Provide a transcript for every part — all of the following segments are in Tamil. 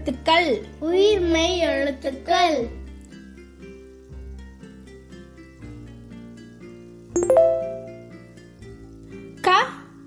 எழுத்துக்கள். உயிர்மெய் எழுத்துக்கள். க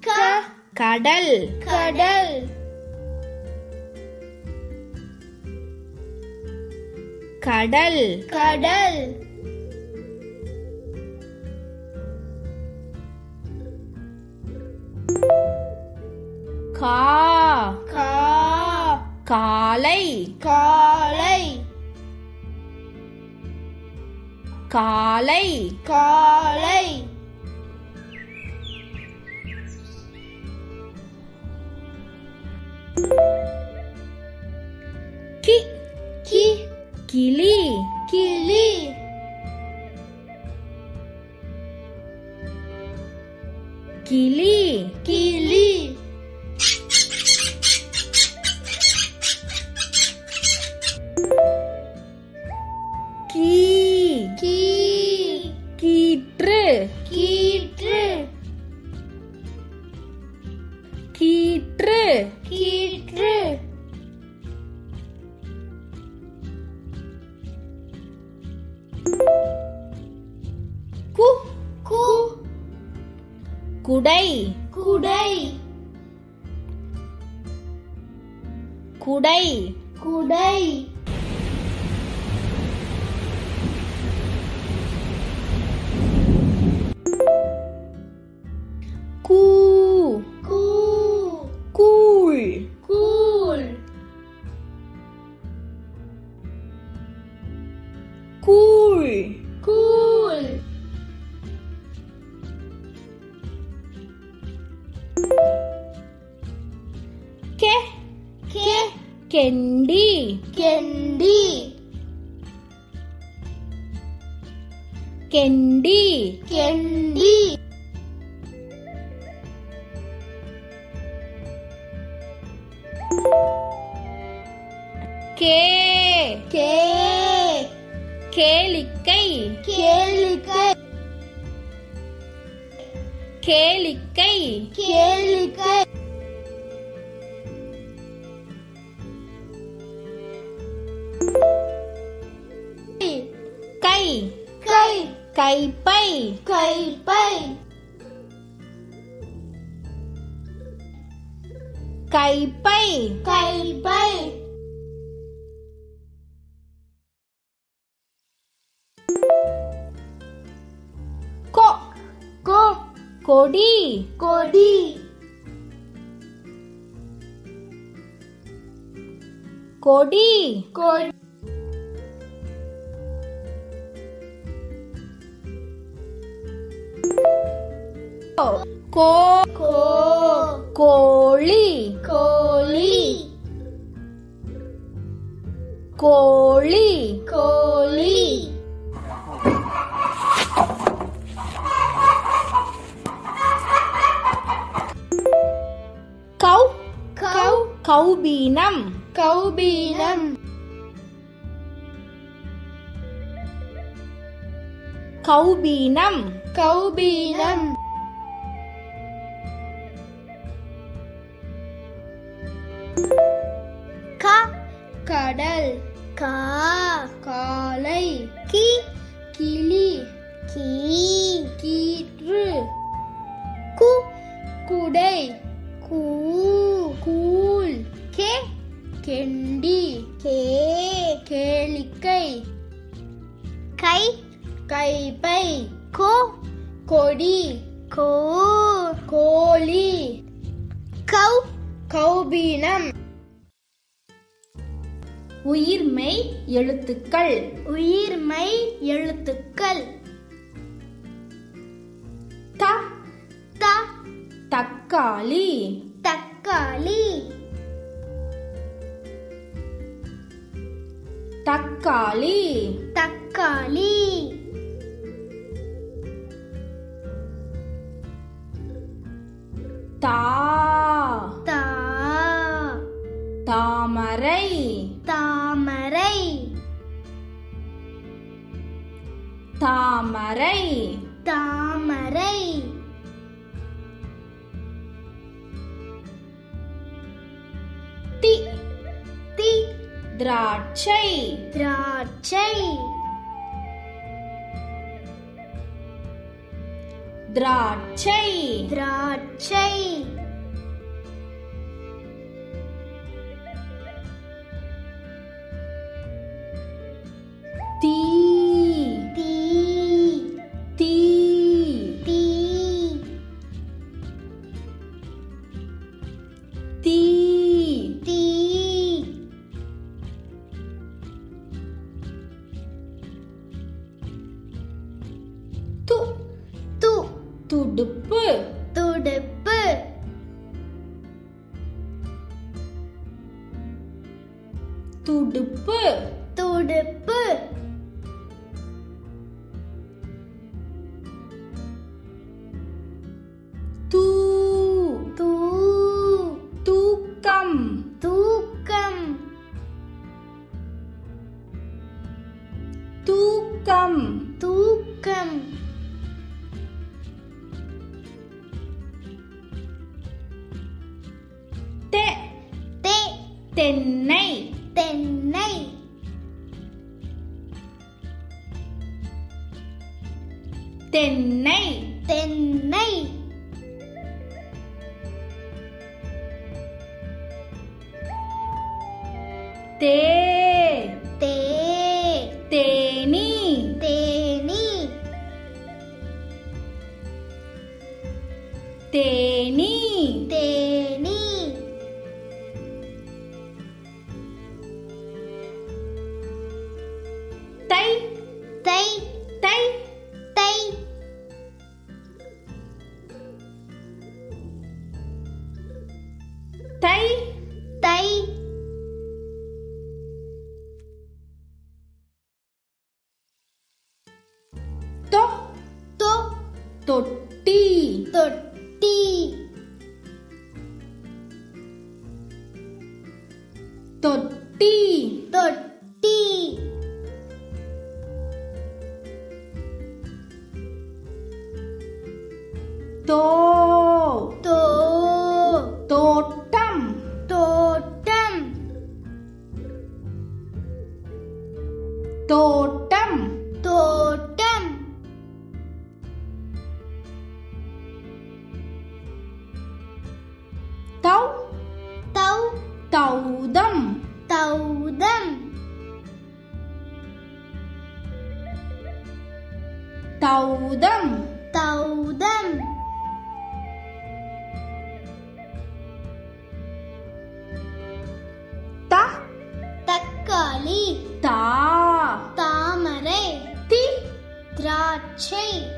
க கடல். கடல். கடல். கடல். கா கா காலை. காலை. காலை. காலை. கி. கி. கிளி. கிளி. கிளி. கிளி. குடை. குடை. குடை. கெ கே கெண்டி கெண்டி கெண்டி கெண்டி கே கே கேளிக்கை கேளிக்கை கேளிக்கை கேளிக்கை கை கை கைப்பை கைப்பை கைப்பை கைப்பை கொ கோ கொடி கொடி கொடி கொடி கோ கோ கோழி கோழி கோழி கோழி கௌ கௌ கௌபீனம் கௌபீனம் கௌபீனம் கடல். கா. காலை. கி. கிளி. கீ. கீற்று. கு. குடை. கூ. கூழ். கே. கெண்டி. கே. கேளிக்கை. கை. கைப்பை. கோ. கொடி. கோ. கோழி. கௌ. கௌபீனம். உயிர்மெய் எழுத்துக்கள். உயிர்மை எழுத்துக்கள். த த தக்காளி. தக்காளி. தக்காளி. தக்காளி. தா. தா. தாமரை. தாமரை. தாமரை. தி தி. திராட்சை. திராட்சை. திராட்சை. திராட்சை. தீ துடுப்பு தென்னை. தென்னை. தே தாலி தா. தாமரை தி திராட்சை.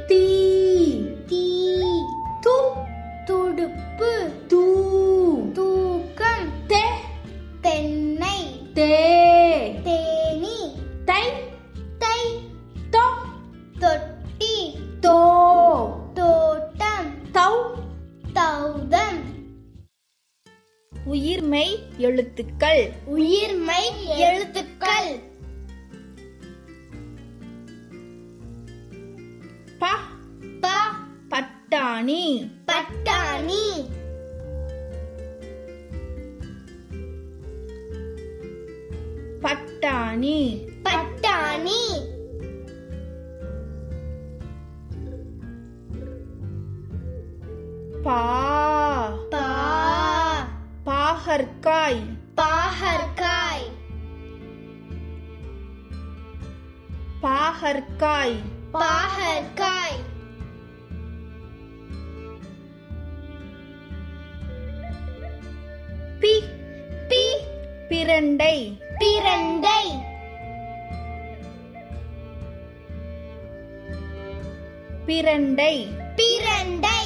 பட்டாணி. பட்டாணி. பட்டாணி. பட்டாணி. பா. பா. பாகற்காய். பாகற்காய். பாகற்காய். பாகற்காய். பிரண்டை பிரண்டை பிரண்டை பிரண்டை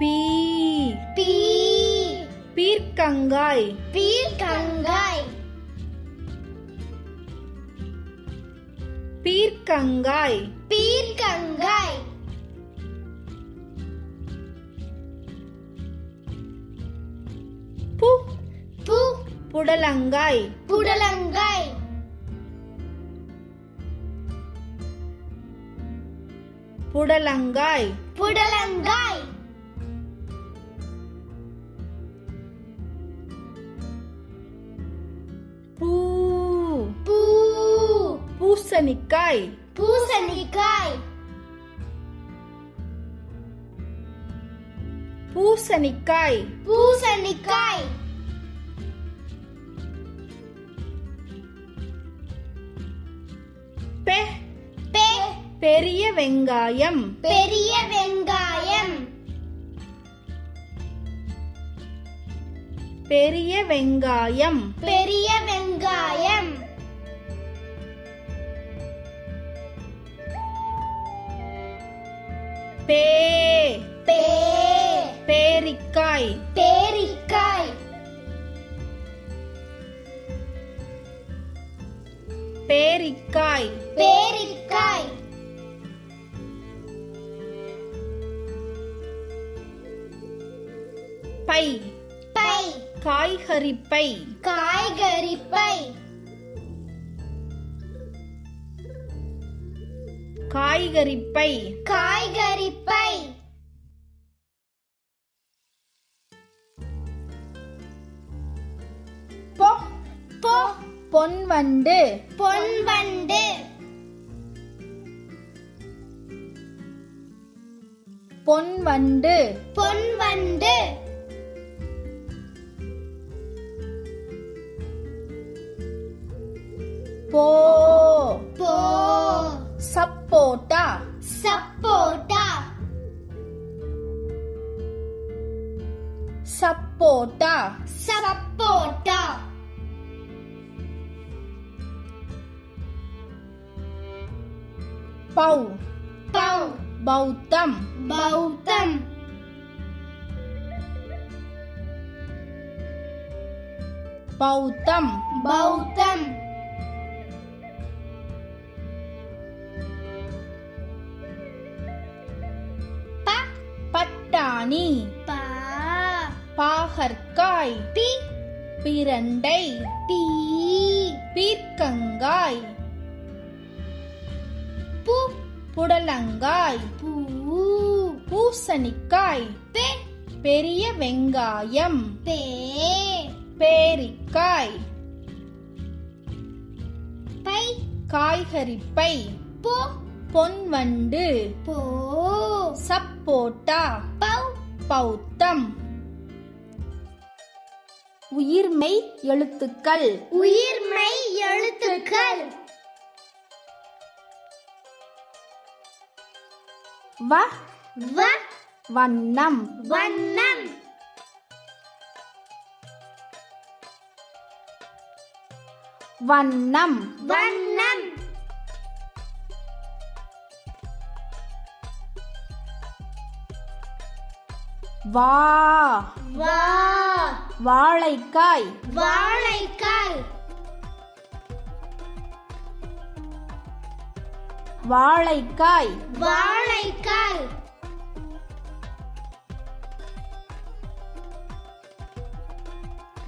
பீ. பீ. பீர்க்கங்காய். பீர்க்கங்காய். பீர்க்கங்காய். பீர்க்கங்காய். புடலங்காய். புடலங்காய். புடலங்காய். புடலங்காய். பூ. பூ. பூசணிக்காய். பூசணிக்காய். பூசணிக்காய். பூசணிக்காய். பெரிய வெங்காயம். பெரிய வெங்காயம். பெரிய வெங்காயம். பெரிய வெங்காயம். பே காய்கறி பை காய்கறி பை காய்கறி பை காய்கறி பை பொ பொ பொன்வண்டு பொன்வண்டு பொன்வண்டு பொன்வண்டு போ போ சப்போட்டா சப்போட்டா சப்போட்டா சப்போட்டா பௌ பௌ பௌத்தம் பௌத்தம் பௌத்தம் பௌத்தம் பட்டாணி பா. பாகற்காய். பிரண்டை. பீர்க்கங்காய். பு. புடலங்காய். பூ. பூசணிக்காய். பெ. பெரிய வெங்காயம். பேரிக்காய். பை. காய்கறி பை. போ பொன்வண்டு. போ. சப்போட்டா. பௌத்தம். உயிர்மெய் எழுத்துக்கள். உயிர்மை எழுத்துக்கள். வ. வ. வண்ணம். வண்ணம். வண்ணம். வண்ணம். வா. வா. வாழைக்காய். வாழைக்காய். வாழைக்காய். வாழைக்காய்.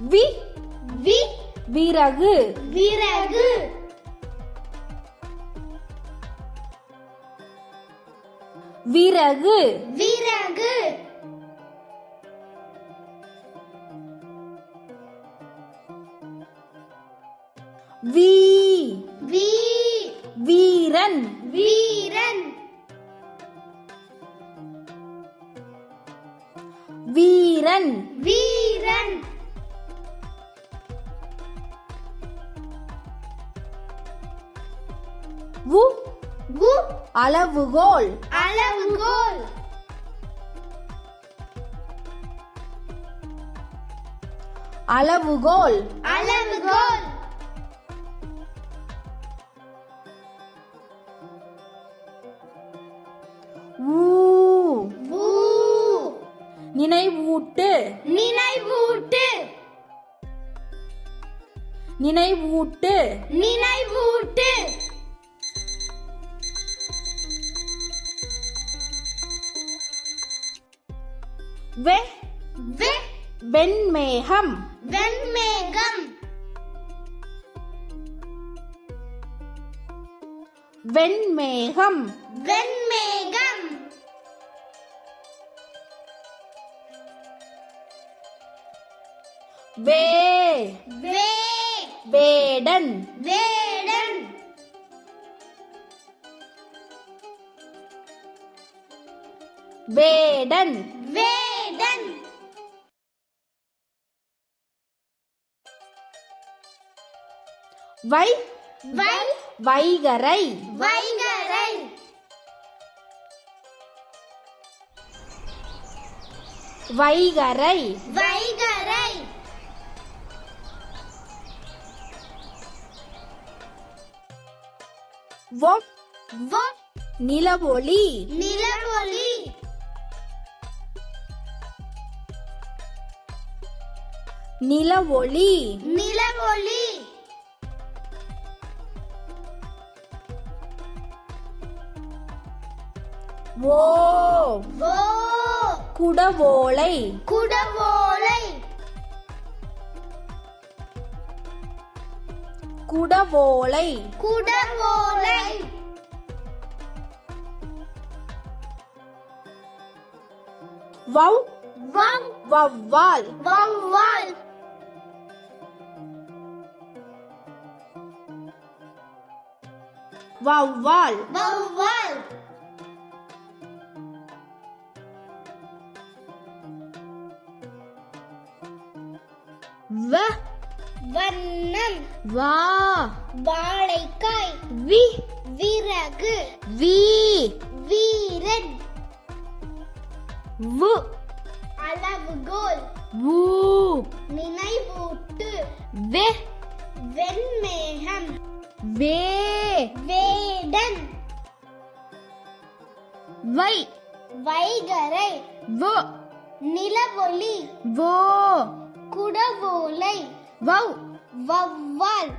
வி. வி. விறகு. விறகு. விறகு. விறகு. வீ. வீ. வீரன். வீரன். வீரன். வீரன். வு கு அளவுகோல். அளவுகோல். அளவுகோல். அளவுகோல். நினைவூட்டு. நினைவூட்டு. நினைவூட்டு. நினைவூட்டு. வெ வெ. வெண்மேகம். வெண்மேகம். வெண்மேகம். வெண்மேகம். वे वे वेडन। वेडन। वेडन। वेडन। वै वै वैगरै। वैगरै। वैगरै। वै நிலவொளி. நிலவொளி. நிலவொளி. நிலவொளி. ஓ. ஓ. குடவோலை குடவோலை குடவோலை குடவோலை வௌ வம் வவ்வால் வவ்வால் வவ்வால் வவ்வால் வ வண்ணம் வா வாழைக்காய் வி விறகு வி நிலவொளி. வோ. குடவோலை. வௌ. வவ்வால்